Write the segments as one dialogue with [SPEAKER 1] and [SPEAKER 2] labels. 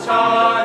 [SPEAKER 1] time.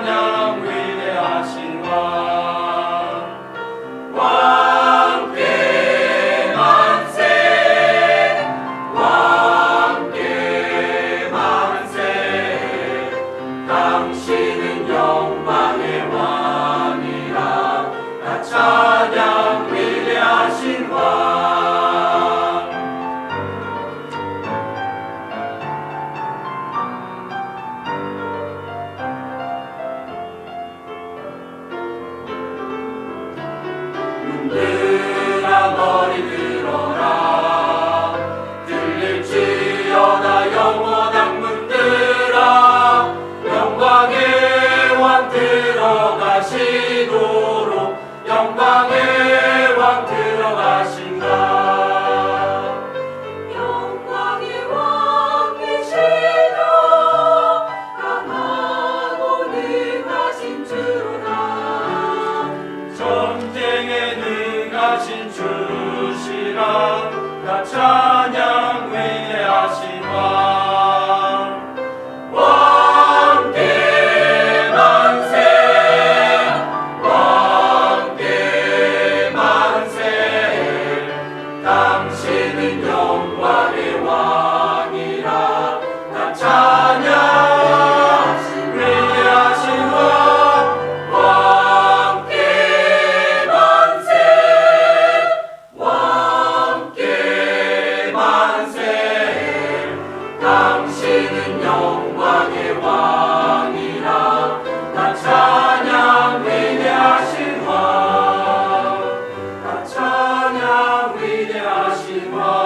[SPEAKER 1] 하신
[SPEAKER 2] 주시라 나 찬양 では死ぬ